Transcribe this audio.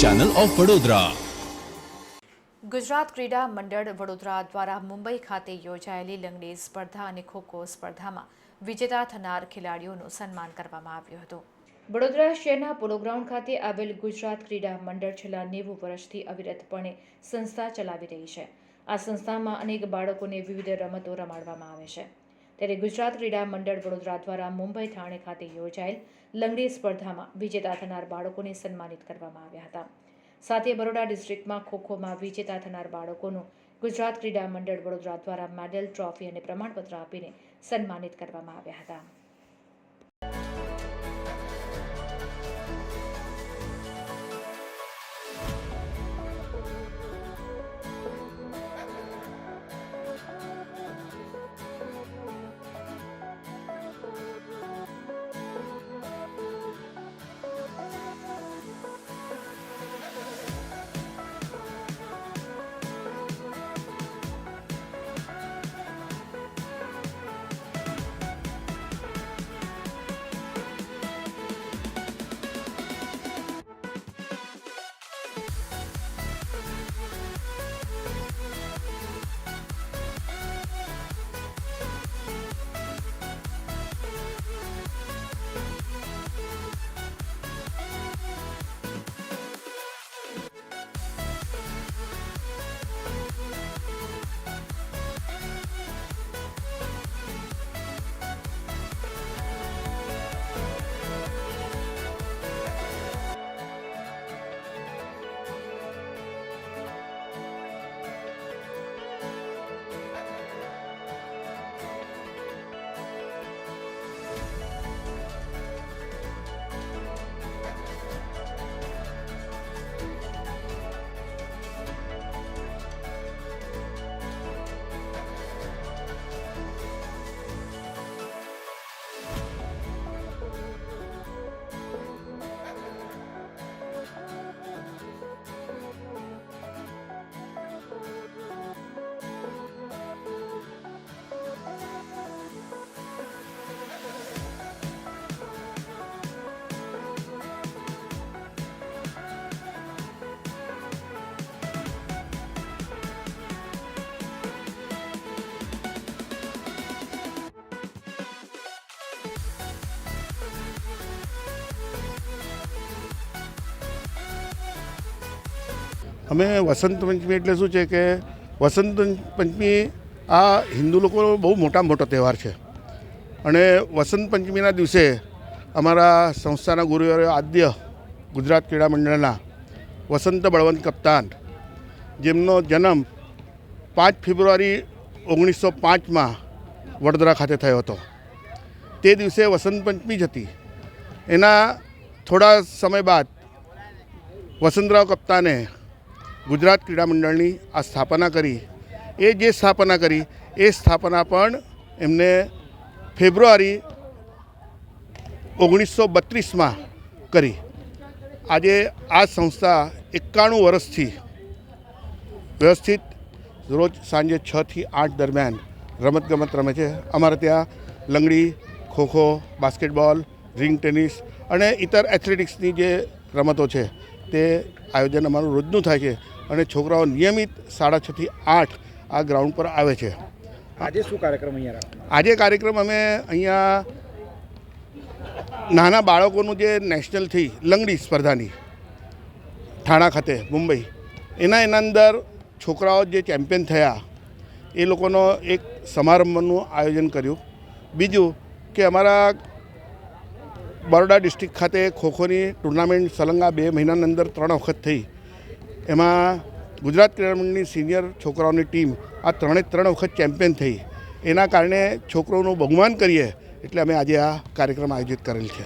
Channel of Vadodara Gujarat Krida Mandal Vadodara દ્વારા મુંબઈ ખાતે યોજાયેલી લંગડી સ્પર્ધા અને ખોખો સ્પર્ધામાં વિજેતા થનાર ખેલાડીઓનું સન્માન કરવામાં આવ્યું હતું. વડોદરા શહેરના પોલો ગ્રાઉન્ડ ખાતે આવેલ ગુજરાત ક્રીડા મંડળ છેલ્લા નેવું વર્ષથી અવિરતપણે સંસ્થા ચલાવી રહી છે. આ સંસ્થામાં અનેક બાળકોને વિવિધ રમતો રમાડવામાં આવે છે. ત્યારે ગુજરાત ક્રીડા મંડળ વડોદરા દ્વારા મુંબઈ થાણે ખાતે યોજાયેલ લંગડી સ્પર્ધામાં વિજેતા થનાર બાળકોને સન્માનિત કરવામાં આવ્યા હતા. સાથે બરોડા ડિસ્ટ્રિક્ટમાં ખોખોમાં વિજેતા થનાર બાળકોનું ગુજરાત ક્રીડા મંડળ વડોદરા દ્વારા મેડલ, ટ્રોફી અને પ્રમાણપત્ર આપીને સન્માનિત કરવામાં આવ્યા હતા. અમે વસંત પંચમી એટલે શું છે કે વસંત પંચમી આ હિન્દુ લોકોનો બહુ મોટા મોટો તહેવાર છે. અને વસંત પંચમીના દિવસે અમારા સંસ્થાના ગુરુવારે આદ્ય ગુજરાત ક્રીડા મંડળના વસંત બળવંત કપ્તાન, જેમનો જન્મ પાંચ ફેબ્રુઆરી ઓગણીસો પાંચમાં વડોદરા ખાતે થયો હતો. તે દિવસે વસંત પંચમી જ હતી. એના થોડા સમય બાદ વસંતરાવ કપ્તાને ગુજરાત ક્રીડા મંડળની આ સ્થાપના કરી. એ જે સ્થાપના કરી, એ સ્થાપના પણ એમને ફેબ્રુઆરી ઓગણીસો બત્રીસમાં કરી. આજે આ સંસ્થા એકાણું વર્ષથી વ્યવસ્થિત રોજ સાંજે છથી આઠ દરમિયાન રમતગમત રમે છે. અમારે ત્યાં langdi, khokho, basketball, ring tennis અને ઇતર એથ્લેટિક્સની જે રમતો છે તે આયોજન અમારું રોજનું થાય છે અને છોકરાઓ નિયમિત સાડા છથી આઠ આ ગ્રાઉન્ડ પર આવે છે. આજે શું કાર્યક્રમ અહીંયા આજે કાર્યક્રમ અમે અહીંયા નાના બાળકોનું જે નેશનલથી લંગડી સ્પર્ધાની ઠાણા ખાતે મુંબઈ એના એના અંદર છોકરાઓ જે ચેમ્પિયન થયા એ લોકોનો એક સમારંભનું આયોજન કર્યું. બીજું કે અમારા બરોડા ડિસ્ટ્રિક્ટ ખાતે ખોખોની ટુર્નામેન્ટ સલંગા બે મહિનાની અંદર ત્રણ વખત થઈ. એમાં ગુજરાત ક્રીડા સિનિયર છોકરાઓની ટીમ આ ત્રણે ત્રણ વખત ચેમ્પિયન થઈ. એના કારણે છોકરોનું બહુમાન કરીએ એટલે અમે આજે આ કાર્યક્રમ આયોજિત કરેલ છે.